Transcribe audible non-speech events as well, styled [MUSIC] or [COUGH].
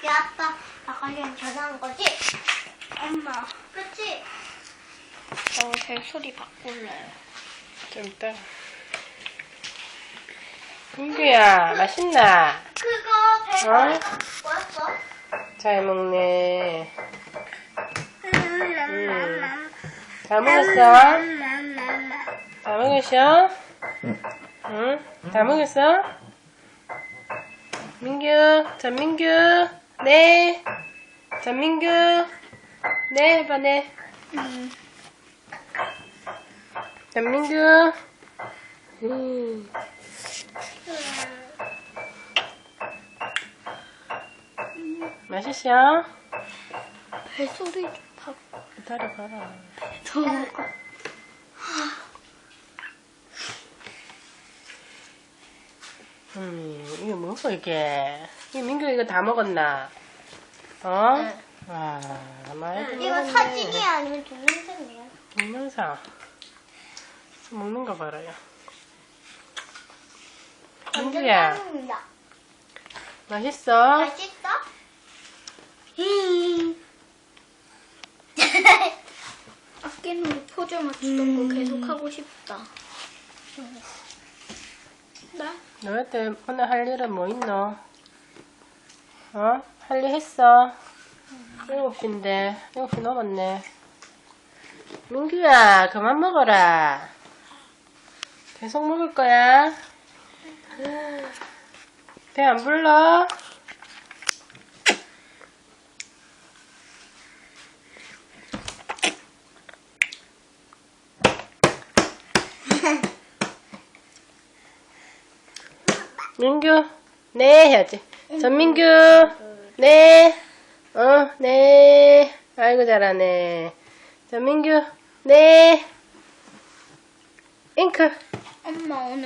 우리 아빠 아까랑 전화한 거지? 엄마, 그치? 저 벨소리 바꿀래요. 좀 이따. 민규야, 맛있나? 그거 어? 배가 뭐였어? 잘 먹네. 음. 다 먹었어? 다 먹었어? 응? 다 먹었어? 민규, 전민규, 네. 전민규, 네, 해봐, 네. 음, 전민규. 음. 맛있어? 좀 바꿔. 기다려봐라. 더 먹어. 음, 이게 뭐고, 이게? 이 민규 이거 다 먹었나? 어? 네. 와, 많이 이거 먹었네. 사진이야 아니면 동영상이야? 동영상. 먹는 거 봐라요. 민규야, 동영상입니다. 맛있어? 맛있어? [LAUGHS] 아끼는 포즈 맞추던 거 계속 하고 싶다. 나? 너한테 오늘 할 일은 뭐 있노? 어? 할 일 했어? 7시인데, 7시 넘었네. 민규야, 그만 먹어라. 계속 먹을 거야. 배 안 불러? 민규, 네 해야지. 전민규, 네. 어, 네. 아이고 잘하네. 전민규, 네. 잉크. 엄마 오늘